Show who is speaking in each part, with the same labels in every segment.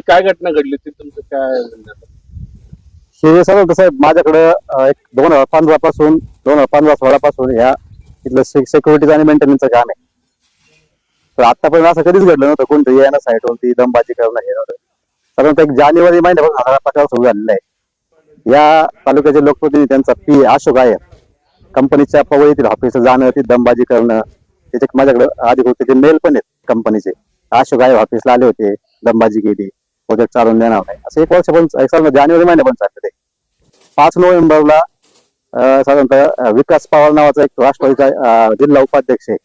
Speaker 1: काय घटना घडली होती? तुमचं काय म्हणणं? आहे?
Speaker 2: कसं आहे माझ्याकडं अं, एक दोन हजार पंधरापासून दोन हजार पंधरा सोळा पासून ह्या इथलं सिक्युरिटीचं आणि मेंटेनन्सचं काम आहे. तर आतापर्यंत असं कधीच घडलं नव्हतं. कोणतं येणं साईट होती दमबाजी करणं हे नव्हतं. साधारणतः एक जानेवारी महिन्यापासून हा प्रकार सुरू झालेला आहे. या तालुक्याचे लोकप्रतिनिधी त्यांचा पी. अशोक आहे. कंपनीच्या पवळीतील ऑफिसला जाणं ती दमबाजी करणं त्याचे माझ्याकडे अधिकृत त्याचे मेल पण आहेत कंपनीचे. अशोक आहे ऑफिसला आले होते दमबाजी केली. प्रोजेक्ट चालून देणार नाही. असं एक वर्ष पण एक साधारण म्हणजे जानेवारी महिन्यापर्यंत चाललं ते. पाच नोव्हेंबरला साधारणतः विकास पवार नावाचा एक राष्ट्रवादीचा जिल्हा उपाध्यक्ष आहे.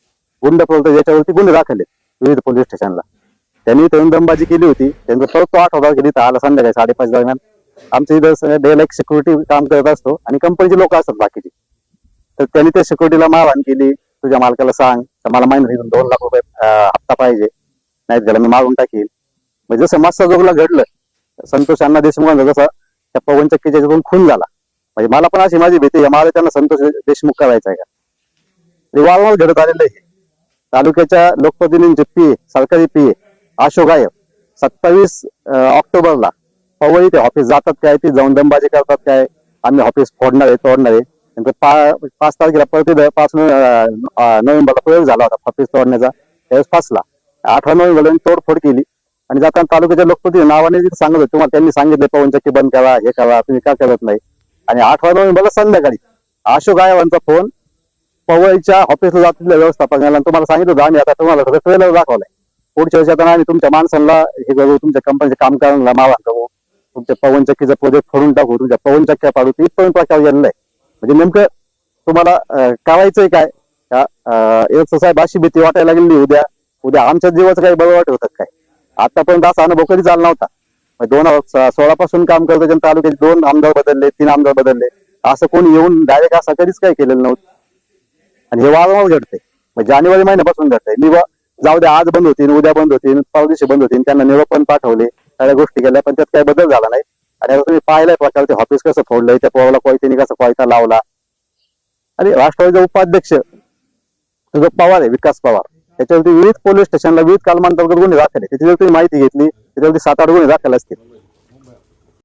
Speaker 2: गुंड प्रवर्तक याच्यावरती गुन्हे दाखल आहेत विविध पोलीस स्टेशनला. त्यांनी तरुण दमबाजी केली होती. त्यांचं परत तो आठवडा गेली तर आला संध्याकाळी साडेपाच दरम्यान. आमच्या इथं डे लाईक सिक्युरिटी काम करत असतो आणि कंपनीचे लोक असतात बाकीची. तर त्यांनी त्या सिक्युरिटीला मारहाण केली. तुझ्या मालकाला सांग तर मला माहिती दोन लाख रुपये हप्ता पाहिजे. नाही त्याला मी मारून टाकील. म्हणजे जसं घडलं संतोष अण्णा देशमुखांचा जसा त्या पवन चक्कीच्या खून झाला. म्हणजे मला पण अशी माझी भीती आहे मला त्यांना संतोष देशमुख करायचा आहे का? वारंवार घडत आलेलं आहे. तालुक्याच्या लोकप्रतिनिधींचे पी सरकारी पी अशोक आहे सत्तावीस ऑक्टोबरला पवई ते ऑफिस जातात काय ते जाऊन दमबाजी करतात काय आम्ही ऑफिस फोडणार आहे तोडणार आहे. नंतर पा- पाच तारखेला परत पाच नोव्हेंबरला प्रयोग झाला होता ऑफिस तोडण्याचा. त्यावेळेस फासला. अठरा नोव्हेंबरला तोडफोड केली. आणि जाताना तालुक्याच्या लोकप्रतिनिधी नावाने सांगत होते तुम्हाला त्यांनी सांगितले पवन चक्की बंद करा हे करा तुम्ही का करत नाही. आणि आठ वाजता मला संध्याकाळी अशोक गायवांचा फोन पवईच्या ऑफिसला जातील व्यवस्थापकाला तुम्हाला सांगितलं होतं आम्ही आता तुम्हाला सगळं दाखवलंय. पुढच्या वर्षी आता आम्ही तुमच्या माणसांना हे करू तुमच्या कंपनीच्या कामगारांना मावा करू. तुमच्या पवनचक्कीचा प्रोजेक्ट फोडून टाकू तुमच्या पवन चक्क्या पाडू ती पण प्रकार गेलेला आहे. म्हणजे नेमकं तुम्हाला करायचंय काय? साहेब अशी भीती वाटायला लागली उद्या उद्या आमच्या जीवाचं काही बरं वाटत होतं काय? आतापर्यंत असा अनुभव कधी झाला नव्हता. दोन सोळा पासून काम करतो त्यांच्या तालुक्याचे दोन आमदार बदलले तीन आमदार बदलले. असं कोणी येऊन डायरेक्ट असं कधीच काही केलेलं नव्हतं. आणि हे वारंवार घडते जानेवारी महिन्यापासून घडतंय. मी जाऊ द्या आज बंद होतील उद्या बंद होतील परवा दिवशी बंद होतील त्यांना निरोप पण पाठवले सगळ्या गोष्टी केल्या पण त्यात काही बदल झाला नाही. आणि आता तुम्ही पाहिलाय प्रकार ते ऑफिस कसं फोडलंय त्या पोराला कोयत्याने कसं कोयता लावला. आणि राष्ट्रवादीचा उपाध्यक्ष जो पवार आहे विकास पवार त्याच्यावरती विविध पोलीस स्टेशनला विविध कालमांतर्गत गुन्हे दाखल आहे त्याच्यावरती तुम्ही माहिती घेतली त्याच्यावरती सात आठ गुन्हे दाखल असतील.